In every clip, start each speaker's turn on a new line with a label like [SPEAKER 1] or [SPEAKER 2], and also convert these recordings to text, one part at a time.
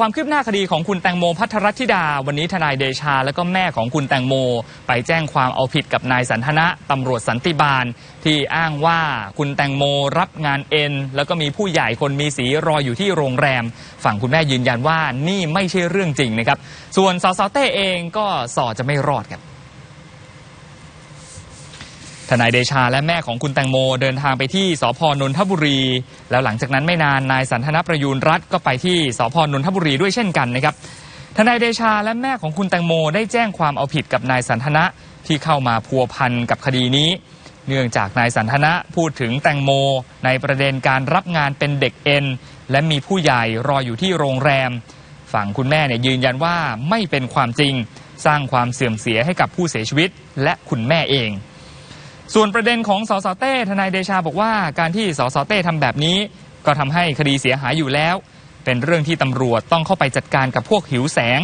[SPEAKER 1] ความคืบหน้าคดีของคุณแตงโมพัทรธิดา วันนี้ทนายเดชา และก็แม่ของคุณแตงโม ไปแจ้งความเอาผิดกับนายสันทนะตำรวจสันติบาล ที่อ้างว่าคุณแตงโมรับงานเอ็น แล้วก็มีผู้ใหญ่คนมีสีรออยู่ที่โรงแรม ฝั่งคุณแม่ยืนยันว่านี่ไม่ใช่เรื่องจริงนะครับ ส่วนสสเต้เองก็สอจะไม่รอดครับ ทนายเดชาและแม่ของคุณแตงโมเดินทางไปที่สพนนทบุรี แล้วหลังจากนั้นไม่นานนายสันทนประยูรรัตน์ก็ไปที่สพนนทบุรีด้วยเช่นกันนะครับทนายเดชาและแม่ของคุณแตงโมได้แจ้งความเอาผิดกับนายสันทนะที่เข้ามาพัวพันกับคดีนี้ เนื่องจากนายสันทนะพูดถึงแตงโม ในประเด็นการรับงานเป็นเด็กเอ็น และมีผู้ใหญ่รออยู่ที่โรงแรม ฝั่งคุณแม่เนี่ยยืนยันว่าไม่เป็นความจริง สร้างความเสื่อมเสียให้กับผู้เสียชีวิตและคุณแม่เอง ส่วนประเด็นของสสเต้ทนายเดชาบอกว่าการที่สสเต้ทำแบบนี้ ก็ทำให้คดีเสียหายอยู่แล้ว เป็นเรื่องที่ตำรวจต้องเข้าไปจัดการกับพวกหิวแสง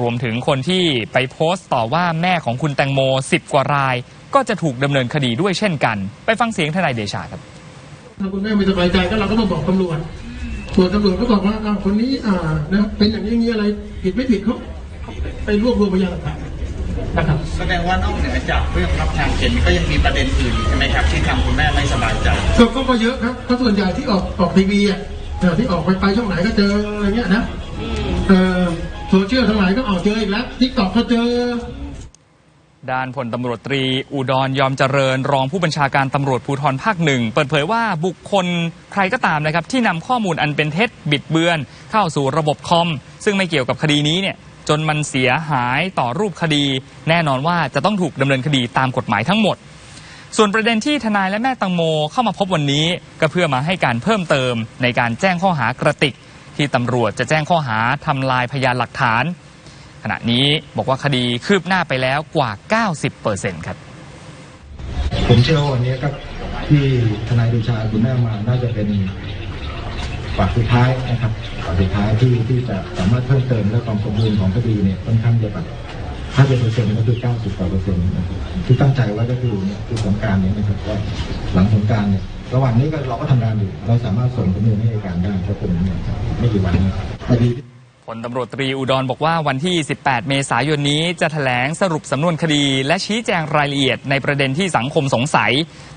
[SPEAKER 1] รวมถึงคนที่ไปโพสต์ต่อว่าแม่ของคุณแตงโมสิบกว่าราย ก็จะถูกดำเนินคดีด้วยเช่นกัน ไปฟังเสียงทนายเดชาครับ
[SPEAKER 2] ถ้าคุณแม่ไม่สบายใจก็เราก็มาบอกตำรวจส่วนตำรวจก็บอกว่าคนนี้อ่านะเป็นอย่างนี้อย่างนี้อะไรผิดไม่ผิดเขาไปรวบรวมพยานหลักฐาน นะครับ
[SPEAKER 3] แสดงว่านอกเหนือจากเรื่องรับทางเข็นก็ยังมีประเด็นอื่นอีกใช่ไหมครับ ที่ทำคุณแม่ไม่สบายใจ
[SPEAKER 2] ก็ก็ก็เยอะครับก็ส่วนใหญ่ที่ออกออกทีวีอะเออที่ออกไปไปช่องไหนก็เจออะไรเงี้ยนะเออโซเชียลทั้งหลายก็ออกเจออีกแล้วทิกตอกก็เจอ
[SPEAKER 1] ด้านพลตำรวจตรีอุดรยอมเจริญ รองผู้บัญชาการตำรวจภูธรภาคหนึ่งเปิดเผยว่าบุคคลใครก็ตามนะครับที่นำข้อมูลอันเป็นเท็จบิดเบือน เข้าสู่ระบบคอม ซึ่งไม่เกี่ยวกับคดีนี้เนี่ย จนมันเสียหายต่อรูปคดี แน่นอนว่าจะต้องถูกดำเนินคดีตามกฎหมายทั้งหมด ส่วนประเด็นที่ทนายและแม่ตังโมเข้ามาพบวันนี้ ก็เพื่อมาให้การเพิ่มเติมในการแจ้งข้อหากระติก ที่ตำรวจจะแจ้งข้อหาทำลายพยานหลักฐาน ขณะนี้บอกว่าคดีคืบหน้าไปแล้วกว่า 90%ครับ
[SPEAKER 4] ผมเชื่อว่าวันนี้ครับที่ทนายเดชาคุณแม่มาน่าจะเป็น ฝากสุดท้ายนะครับฝากสุดท้ายที่ที่จะสามารถเพิ่มเติมและความสมบูรณ์ของคดีเนี่ยค่อนข้างจะแบบถ้าเป็นเปอร์เซ็นต์ก็คือ 90กว่าเปอร์เซ็นต์นะครับที่ตั้งใจไว้ก็คือคือสงการนี้นะครับว่าหลังสงการเนี่ยระหว่างนี้ก็เราก็ทำงานอยู่ เราสามารถส่งสำนวนให้อัยการได้ถ้าเป็นนี่ยครับไม่กี่วันนะครับคดี
[SPEAKER 1] ลตำรวจตรีอุดรบอกว่าวันที่ 18 เมษายนนี้จะแถลงสรุปสำนวนคดี และชี้แจงรายละเอียดในประเด็นที่สังคมสงสัย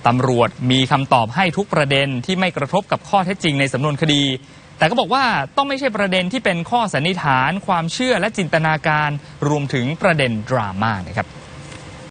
[SPEAKER 1] ตำรวจมีคำตอบให้ทุกประเด็นที่ไม่กระทบกับข้อเท็จจริงในสำนวนคดี แต่ก็บอกว่าต้องไม่ใช่ประเด็นที่เป็นข้อสันนิษฐาน ความเชื่อและจินตนาการ รวมถึงประเด็นดราม่านะครับ